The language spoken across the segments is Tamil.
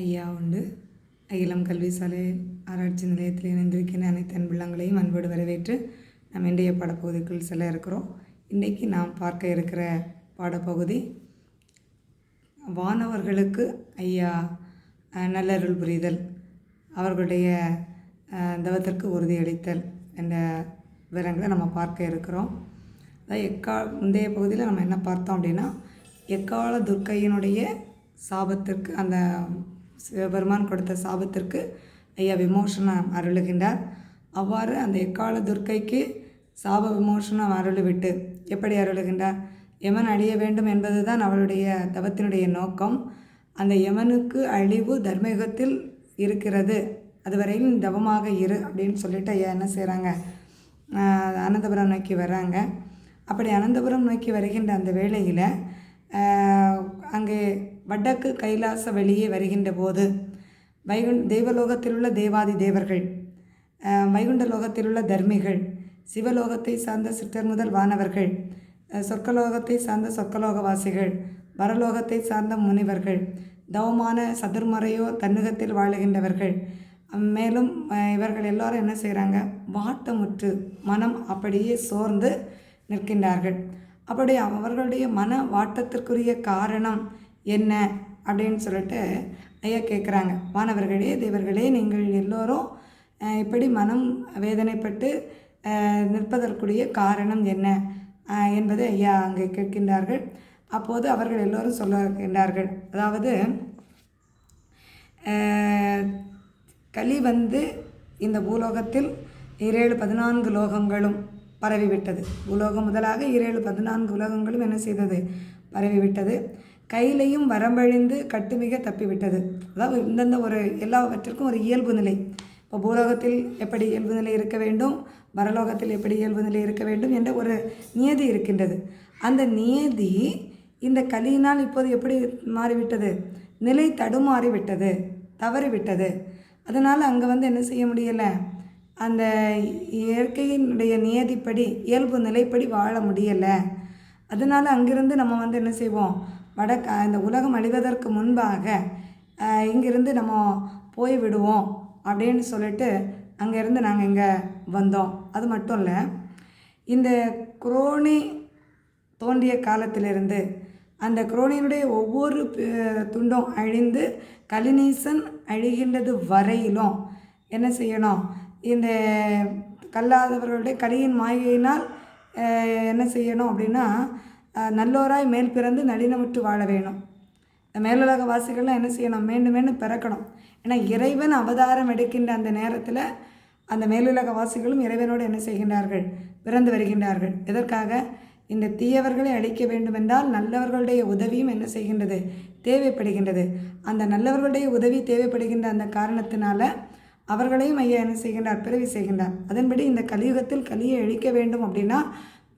ஐயா உண்டு. அகிலம் கல்வி சாலை ஆராய்ச்சி நிலையத்தில் இணைந்திருக்கிற அனைத்து அன்புள்ளங்களையும் அன்போடு வரவேற்று நாம் இன்றைய பாடப்பகுதிக்குள் செல்ல இருக்கிறோம். இன்றைக்கி நாம் பார்க்க இருக்கிற பாடப்பகுதி வானவர்களுக்கு ஐயா நல்லருள் புரிதல் அவர்களுடைய தவத்திற்கு உறுதியளித்தல் என்ற விவரங்களை நம்ம பார்க்க இருக்கிறோம். அதாவது எக்கா முந்தைய பகுதியில் நம்ம என்ன பார்த்தோம் அப்படின்னா எக்கால துர்க்கையினுடைய சாபத்திற்கு அந்த சிவபெருமான் கொடுத்த சாபத்திற்கு ஐயா விமோசனம் அருளுகின்றார். அவ்வாறு அந்த எக்கால துர்க்கைக்கு சாப விமோசனம் அருளிவிட்டு எப்படி அருளுகின்றார்? யமன் அழிய வேண்டும் என்பதுதான் அவளுடைய தவத்தினுடைய நோக்கம். அந்த யமனுக்கு அழிவு தர்மயுகத்தில் இருக்கிறது. அதுவரையில் தவமாக இரு அப்படின்னு சொல்லிட்டு ஐயா என்ன செய்கிறாங்க அனந்தபுரம் நோக்கி வர்றாங்க. அப்படி அனந்தபுரம் நோக்கி வருகின்ற அந்த வேளையில் அங்கே வடக்கு கைலாச வெளியே வருகின்ற போது வைகுண் தெய்வலோகத்தில் உள்ள தேவாதி தேவர்கள் வைகுண்ட லோகத்தில் உள்ள தர்மிகள் சிவலோகத்தை சார்ந்த சித்தர் முதல் வானவர்கள் சொர்க்கலோகத்தை சார்ந்த சொர்க்கலோகவாசிகள் வரலோகத்தை சார்ந்த முனிவர்கள் தவமான சதுர்மறையோ தன்னுகத்தில் வாழுகின்றவர்கள். மேலும் இவர்கள் எல்லாரும் என்ன செய்கிறாங்க வாட்டமுற்று மனம் அப்படியே சோர்ந்து நிற்கின்றார்கள். அப்படி அவர்களுடைய மன வாட்டத்திற்குரிய காரணம் என்ன? அப்படின்னு சொல்லிட்டு ஐயா கேட்குறாங்க மாணவர்களே தேவர்களே நீங்கள் எல்லோரும் இப்படி மனம் வேதனைப்பட்டு நிற்பதற்குரிய காரணம் என்ன? என்பதை ஐயா அங்கே கேட்கின்றார்கள். அப்போது அவர்கள் எல்லோரும் சொல்லுகின்றார்கள் அதாவது களி வந்து இந்த பூலோகத்தில் ஈரேழு பதினான்கு லோகங்களும் பரவிவிட்டது. பூலோகம் முதலாக ஈரேழு பதினான்கு உலகங்களும் என்ன செய்தது? பரவிவிட்டது. கையிலையும் வரம்பழிந்து கட்டுமிக தப்பிவிட்டது. அதாவது இந்தந்த ஒரு எல்லாவற்றிற்கும் ஒரு இயல்பு நிலை. இப்போ பூலோகத்தில் எப்படி இயல்பு நிலை இருக்க வேண்டும்? வரலோகத்தில் எப்படி இயல்பு நிலை இருக்க வேண்டும்? என்ற ஒரு நியதி இருக்கின்றது. அந்த நியதி இந்த கலியினால் இப்போது எப்படி மாறிவிட்டது? நிலை தடுமாறி விட்டது தவறிவிட்டது. அதனால் அங்கே வந்து என்ன செய்ய முடியலை? அந்த இயற்கையினுடைய நியதிப்படி இயல்பு நிலைப்படி வாழ முடியலை. அதனால் அங்கிருந்து நம்ம வந்து என்ன செய்வோம்? வடக்க இந்த உலகம் அழிவதற்கு முன்பாக இங்கிருந்து நம்ம போய் விடுவோம் அப்படின்னு சொல்லிட்டு அங்கேருந்து நாங்கள் இங்கே வந்தோம். அது மட்டும் இல்லை இந்த குரோனி தோன்றிய காலத்திலிருந்து அந்த குரோனியினுடைய ஒவ்வொரு துண்டும் அழிந்து கலினீசன் அழிகின்றது வரையிலும் என்ன செய்யணும்? இந்த கல்லாதவர்களுடைய கலியின் மாயையினால் என்ன செய்யணும் அப்படின்னா நல்லோராய் மேல் பிறந்து நளினமுற்று வாழ வேணும். இந்த மேலுலக வாசிகள்லாம் என்ன செய்யணும்? மீண்டும் மீண்டும் பிறக்கணும். ஏன்னா இறைவன் அவதாரம் எடுக்கின்ற அந்த நேரத்தில் அந்த மேலுலக வாசிகளும் இறைவனோடு என்ன செய்கின்றார்கள்? பிறந்து வருகின்றார்கள். எதற்காக? இந்த தீயவர்களை அழிக்க வேண்டுமென்றால் நல்லவர்களுடைய உதவியும் என்ன செய்கின்றது? தேவைப்படுகின்றது. அந்த நல்லவர்களுடைய உதவி தேவைப்படுகின்ற அந்த காரணத்தினால அவர்களையும் ஐயா என்ன செய்கின்றார்? பிறவி செய்கின்றார். அதன்படி இந்த கலியுகத்தில் கலியை அழிக்க வேண்டும் அப்படின்னா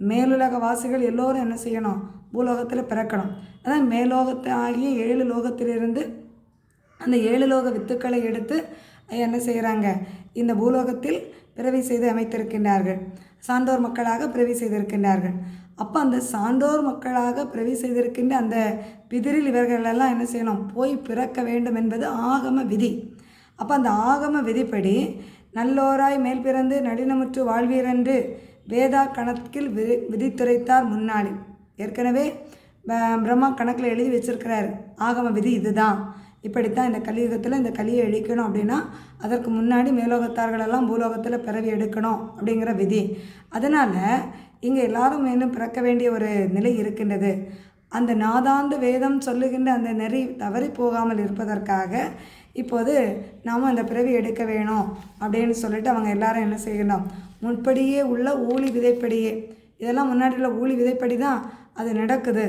மேலுலக வாசிகள் எல்லோரும் என்ன செய்யணும்? பூலோகத்தில் பிறக்கணும். அதான் மேலோகத்தை ஆகிய ஏழு லோகத்திலிருந்து அந்த ஏழு லோக வித்துக்களை எடுத்து என்ன செய்கிறாங்க இந்த பூலோகத்தில் பிறவி செய்து அமைத்திருக்கின்றார்கள். சான்றோர் மக்களாக பிறவி செய்திருக்கின்றார்கள். அப்போ அந்த சான்றோர் மக்களாக பிறவி செய்திருக்கின்ற அந்த பிதிரில் இவர்களெல்லாம் என்ன செய்யணும்? போய் பிறக்க வேண்டும் என்பது ஆகம விதி. அப்போ அந்த ஆகம விதிப்படி நல்லோராய் மேல் பிறந்து நடினமுற்று வாழ்வீரென்று வேதா கணக்கில் விதி விதித்துரைத்தார் முன்னாடி. ஏற்கனவே ப- பிரம்மா கணக்கில் எழுதி வச்சிருக்கிறார். ஆகம விதி இதுதான். இப்படித்தான் இந்த கலியுகத்தில் இந்த கலியை அழிக்கணும் அப்படின்னா அதற்கு முன்னாடி மேலோகத்தார்களெல்லாம் பூலோகத்தில் பிறவி எடுக்கணும் அப்படிங்கிற விதி. அதனால் இங்கே எல்லாரும் மேலும் பிறக்க வேண்டிய ஒரு நிலை இருக்கின்றது. அந்த நாதாந்த வேதம் சொல்லுகின்ற அந்த நெறி தவறி போகாமல் இருப்பதற்காக இப்போது நாம் அந்த பிறவி எடுக்க வேணும் அப்படின்னு சொல்லிட்டு அவங்க எல்லாரும் என்ன செய்யணும்? முன்படியே உள்ள ஊழி விதைப்படியே. இதெல்லாம் முன்னாடி உள்ள ஊழி விதைப்படி தான் அது நடக்குது.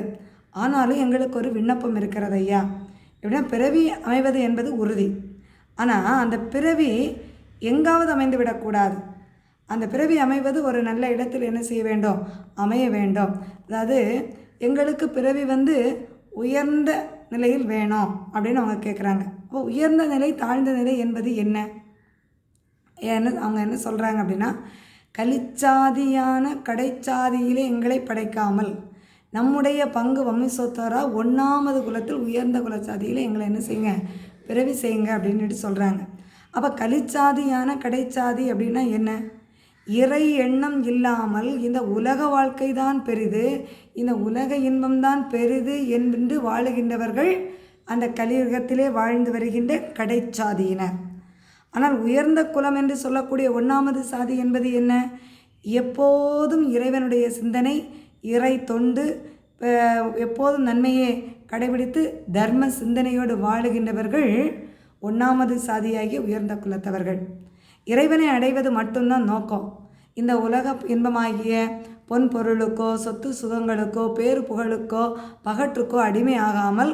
ஆனாலும் எங்களுக்கு ஒரு விண்ணப்பம் இருக்கிறது ஐயா எப்படின்னா பிறவி அமைவது என்பது உறுதி. ஆனால் அந்த பிறவி எங்காவது அமைந்து விடக்கூடாது. அந்த பிறவி அமைவது ஒரு நல்ல இடத்தில் என்ன செய்ய வேண்டும்? அமைய வேண்டும். அதாவது எங்களுக்கு பிறவி வந்து உயர்ந்த நிலையில் வேணும் அப்படின்னு அவங்க கேட்குறாங்க அப்போ உயர்ந்த நிலை தாழ்ந்த நிலை என்பது என்ன? என்ன அவங்க என்ன சொல்கிறாங்க அப்படின்னா கலிச்சாதியான கடைச்சாதியிலே எங்களை படைக்காமல் நம்முடைய பங்கு வம்சத்தோராக ஒன்றாமது குலத்தில் உயர்ந்த குலச்சாதியில் எங்களை என்ன செய்யுங்க? பிறவி செய்யுங்க அப்படின்னுட்டு சொல்கிறாங்க அப்போ கலிச்சாதியான கடைச்சாதி அப்படின்னா என்ன? இறை எண்ணம் இல்லாமல் இந்த உலக வாழ்க்கை தான் பெரிது இந்த உலக இன்பம்தான் பெரிது என்று வாழுகின்றவர்கள் அந்த கலியுகத்திலே வாழ்ந்து வருகின்ற கடைச்சாதியினர். ஆனால் உயர்ந்த குலம் என்று சொல்லக்கூடிய ஒன்றாமது சாதி என்பது என்ன? எப்போதும் இறைவனுடைய சிந்தனை இறை தொண்டு எப்போதும் நன்மையை கடைபிடித்து தர்ம சிந்தனையோடு வாழுகின்றவர்கள் ஒன்றாமது சாதியாகிய உயர்ந்த குலத்தவர்கள். இறைவனை அடைவது மட்டும்தான் நோக்கம். இந்த உலக இன்பமாகிய பொன் பொருளுக்கோ சொத்து சுகங்களுக்கோ பேரு புகழுக்கோ பகற்றுக்கோ அடிமை ஆகாமல்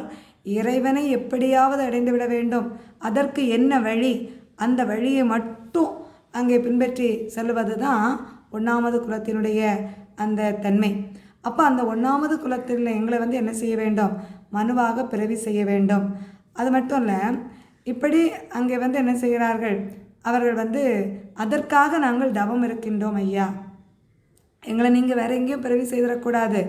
இறைவனை எப்படியாவது அடைந்து விட வேண்டும். அதற்கு என்ன வழி? அந்த வழியை மட்டும் அங்கே பின்பற்றி செல்வது தான் ஒன்றாமது குலத்தினுடைய அந்த தன்மை. அப்போ அந்த ஒன்றாமது குலத்தில் எங்களை வந்து என்ன செய்ய வேண்டும்? மனுவாக பிறவி செய்ய வேண்டும். அது மட்டும் இல்லை இப்படி அங்கே வந்து என்ன செய்கிறார்கள்? அவர்கள் வந்து அதற்காக நாங்கள் தவம் இருக்கின்றோம் ஐயா. எங்களை நீங்கள் வேற எங்கேயும் பிறவி செய்திடக்கூடாது.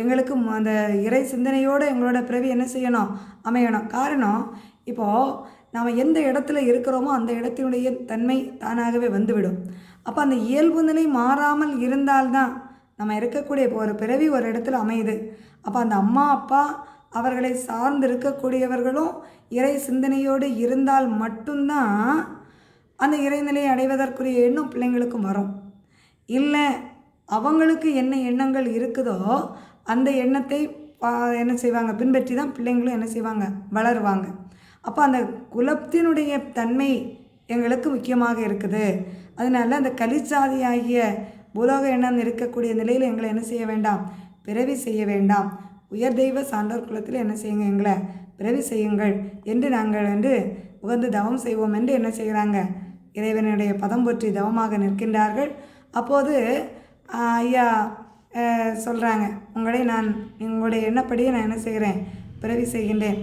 எங்களுக்கு அந்த இறை சிந்தனையோடு எங்களோட பிறவி என்ன செய்யணும்? அமையணும். காரணம் இப்போது நாம் எந்த இடத்துல இருக்கிறோமோ அந்த இடத்தினுடைய தன்மை தானாகவே வந்துவிடும். அப்போ அந்த இயல்பு நிலை மாறாமல் இருந்தால்தான் நம்ம இருக்கக்கூடிய இப்போ ஒரு பிறவி ஒரு இடத்துல அமையுது. அப்போ அந்த அம்மா அப்பா அவர்களை சார்ந்து இருக்கக்கூடியவர்களும் இறை சிந்தனையோடு இருந்தால் மட்டும்தான் அந்த இறைநிலையை அடைவதற்குரிய எண்ணம் பிள்ளைங்களுக்கும் வரும். இல்லை அவங்களுக்கு என்ன எண்ணங்கள் இருக்குதோ அந்த எண்ணத்தை பா- என்ன செய்வாங்க? பின்பற்றி தான் பிள்ளைங்களும் என்ன செய்வாங்க? வளருவாங்க. அப்போ அந்த குலத்தினுடைய தன்மை எங்களுக்கு முக்கியமாக இருக்குது. அதனால அந்த கலிச்சாதியாகிய பூலோக எண்ணம் இருக்கக்கூடிய நிலையில் எங்களை என்ன செய்ய வேண்டாம்? பிறவி செய்ய வேண்டாம். உயர் தெய்வ சான்றோர் குலத்தில் என்ன செய்யுங்க எங்களை? பிறவி செய்யுங்கள் என்று நாங்கள் வந்து உகந்து தவம் செய்வோம் என்று என்ன செய்கிறாங்க இறைவனுடைய பதம் போற்றி தவமாக நிற்கின்றார்கள். அப்போது ஐயா சொல்கிறாங்க உங்களை நான் உங்களுடைய எண்ணப்படியே நான் என்ன செய்கிறேன்? பிறவி செய்கின்றேன்.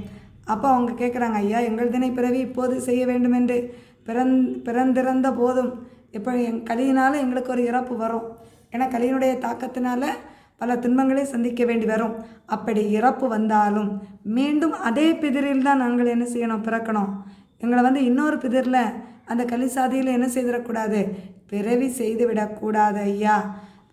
அப்போ அவங்க கேட்குறாங்க ஐயா எங்கள் தினை பிறவி இப்போது செய்ய வேண்டும் என்று பிறந் பிறந்திருந்த போதும் இப்போ எங் கலியினால் எங்களுக்கு ஒரு இறப்பு வரும். ஏன்னா கலியினுடைய தாக்கத்தினால பல துன்பங்களை சந்திக்க வேண்டி வரும். அப்படி இறப்பு வந்தாலும் மீண்டும் அதே பிதிரில் தான் நாங்கள் என்ன செய்யணும்? பிறக்கணும். எங்களை வந்து இன்னொரு பிதிரில் அந்த கலிசாதியில் என்ன செய்திடக்கூடாது? பிறவி செய்து விடக்கூடாது ஐயா.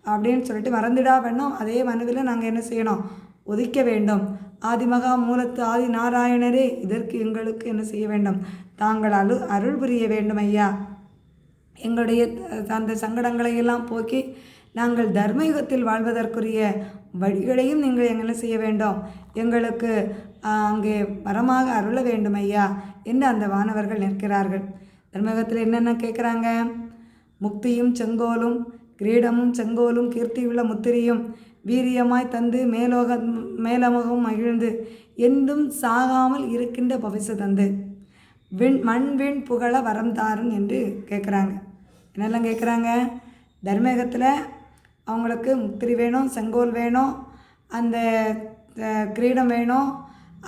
அப்படின்னு சொல்லிட்டு மறந்துடா வேணும் அதே மனுவில் நாங்கள் என்ன செய்யணும்? ஒதுக்க வேண்டும். ஆதிமகா மூலத்து ஆதி நாராயணரே இதற்கு எங்களுக்கு என்ன செய்ய வேண்டும்? தாங்கள் அரு அருள் புரிய வேண்டும் ஐயா. எங்களுடைய த- அந்த சங்கடங்களை எல்லாம் போக்கி நாங்கள் தர்மயுகத்தில் வாழ்வதற்குரிய வழிகளையும் நீங்கள் என்ன செய்ய வேண்டும்? எங்களுக்கு அங்கே வரமாக அருள வேண்டும் ஐயா என்று அந்த வானவர்கள் நிற்கிறார்கள். தர்மயுகத்தில் என்னென்ன கேட்குறாங்க? முக்தியும் செங்கோலும் கிரீடமும் செங்கோலும் கீர்த்தியுள்ள முத்திரியும் வீரியமாய் தந்து மேலோக மேலமுகம் மகிழ்ந்து என்றும் சாகாமல் இருக்கின்ற பவிசு தந்து. விண் மண் விண் புகழ வரம் தாருன் என்று கேட்குறாங்க என்னெல்லாம் கேட்குறாங்க தர்மேகத்தில் அவங்களுக்கு முத்திரி வேணும் செங்கோல் வேணும் அந்த கிரீடம் வேணும்.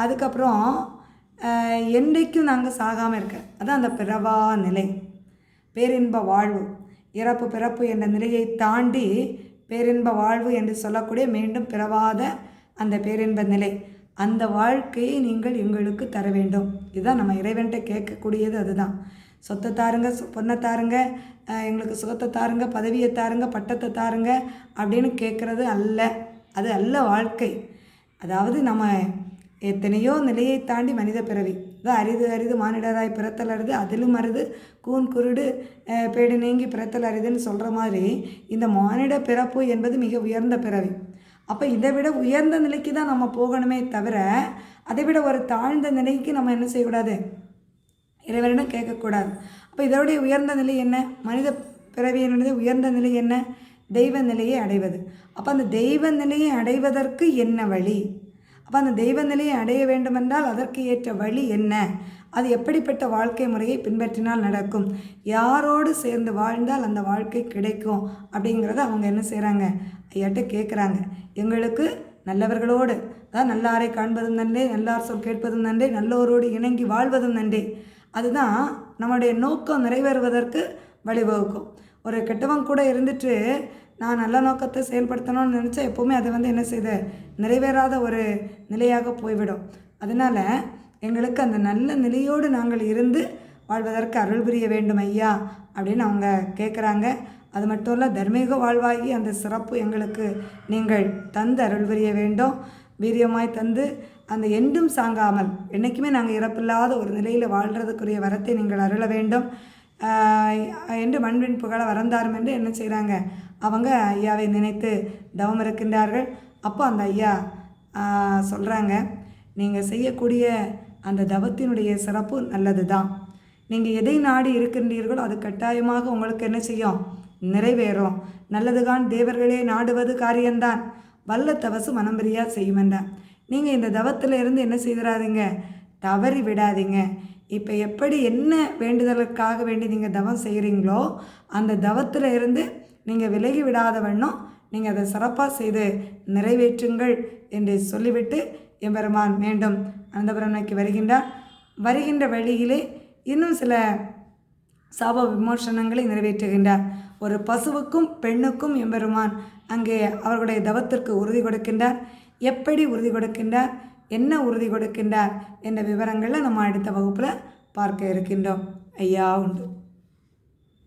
அதுக்கப்புறம் என்றைக்கும் நாங்கள் சாகாமல் இருக்க. அதான் அந்த பிறவா நிலை. பேரின்ப வாழ்வு. இறப்பு பிறப்பு என்ற நிலையை தாண்டி பேரின்ப வாழ்வு என்று சொல்லக்கூடிய மீண்டும் பிறவாத அந்த பேரின்ப நிலை. அந்த வாழ்க்கையை நீங்கள் எங்களுக்கு தர வேண்டும். இதுதான் நம்ம இறைவன்கிட்ட கேட்கக்கூடியது அதுதான். சொத்தை தாருங்க பொண்ணை தாருங்க எங்களுக்கு சுகத்தை தாருங்க பதவியை தாருங்க பட்டத்தை தாருங்க அப்படின்னு கேட்குறது அல்ல. அது அல்ல வாழ்க்கை. அதாவது நம்ம எத்தனையோ நிலையை தாண்டி மனித பிறவி. அரிது அரிது மானிடராய் பிறத்தல் அரிது அதிலும் அரிது. கூன் குருடு பேடு நீங்கி பிறத்தல் அரிதுன்னு சொல்கிற மாதிரி இந்த மானிட பிறப்பு என்பது மிக உயர்ந்த பிறவி. அப்போ இதை விட உயர்ந்த நிலைக்கு தான் நம்ம போகணுமே தவிர அதை விட ஒரு தாழ்ந்த நிலைக்கு நம்ம என்ன செய்யக்கூடாது? இறைவனிடம் கேட்கக்கூடாது. அப்போ இதோடைய உயர்ந்த நிலை என்ன? மனித பிறவியினுடைய உயர்ந்த நிலை என்ன? தெய்வ நிலையை அடைவது. அப்போ அந்த தெய்வ நிலையை அடைவதற்கு என்ன வழி? அப்போ அந்த தெய்வ நிலையை அடைய வேண்டுமென்றால் அதற்கு ஏற்ற வழி என்ன? அது எப்படிப்பட்ட வாழ்க்கை முறையை பின்பற்றினால் நடக்கும்? யாரோடு சேர்ந்து வாழ்ந்தால் அந்த வாழ்க்கை கிடைக்கும்? அப்படிங்கிறத அவங்க என்ன செய்கிறாங்க ஐயாட்ட கேட்குறாங்க எங்களுக்கு நல்லவர்களோடு அதான் நல்லாரை காண்பதும் நன்றே நல்லார் சொல் கேட்பதும் நன்றே நல்லோரோடு இணங்கி வாழ்வதும் நன்றே. அதுதான் நம்முடைய நோக்கம் நிறைவேறுவதற்கு வழிவகுக்கும். ஒரு கெட்டவன் கூட இருந்துட்டு நான் நல்ல நோக்கத்தை செயல்படுத்தணும்னு நினச்சா எப்போவுமே அது வந்து என்ன செய்யுது நிறைவேறாத ஒரு நிலையாக போய்விடும். அதனால் எங்களுக்கு அந்த நல்ல நிலையோடு நாங்கள் இருந்து வாழ்வதற்கு அருள் புரிய வேண்டும் ஐயா அப்படின்னு அவங்க கேட்குறாங்க அது மட்டும் இல்லை தர்மீக வாழ்வாகி அந்த சிறப்பு எங்களுக்கு நீங்கள் தந்து அருள் புரிய வேண்டும். வீரியமாய் தந்து அந்த எண்டும் சாங்காமல் என்றைக்குமே நாங்கள் இறப்பில்லாத ஒரு நிலையில் வாழ்கிறதுக்குரிய வரத்தை நீங்கள் அருள வேண்டும். என்று மண்வின் புகழ வரந்தாரும் என்று என்ன செய்கிறாங்க அவங்க ஐயாவை நினைத்து தவம் இருக்கின்றார்கள். அப்போ அந்த ஐயா சொல்கிறாங்க நீங்கள் செய்யக்கூடிய அந்த தவத்தினுடைய சிறப்பு நல்லது தான் நீங்கள் எதை நாடி இருக்கின்றீர்களோ அது கட்டாயமாக உங்களுக்கு என்ன செய்யும்? நிறைவேறும். நல்லதுதான் தேவர்களே நாடுவது காரியம்தான். வல்ல தவசு மனம்பிரியா செய்யும் நீங்கள் இந்த தவத்தில் இருந்து என்ன செய்திடாதீங்க தவறி விடாதீங்க. இப்போ எப்படி என்ன வேண்டுதலுக்காக வேண்டி நீங்கள் தவம் செய்கிறீங்களோ அந்த தவத்தில் இருந்து நீங்கள் விலகி விடாத வண்ணம் நீங்கள் அதை சிறப்பாக செய்து நிறைவேற்றுங்கள் என்று சொல்லிவிட்டு எம்பெருமான் மீண்டும் அனந்தபுரம் நோக்கி வருகின்றார். வருகின்ற வழியிலே இன்னும் சில சாப விமோசனங்களை நிறைவேற்றுகின்றார். ஒரு பசுவுக்கும் பெண்ணுக்கும் எம்பெருமான் அங்கே அவர்களுடைய தவத்திற்கு உறுதி கொடுக்கின்றார். எப்படி உறுதி கொடுக்கின்றார்? என்ன உறுதி கொடுக்கின்றார்? என்ற விவரங்களை நம்ம அடுத்த வகுப்பில் பார்க்க இருக்கின்றோம். ஐயா உண்டு.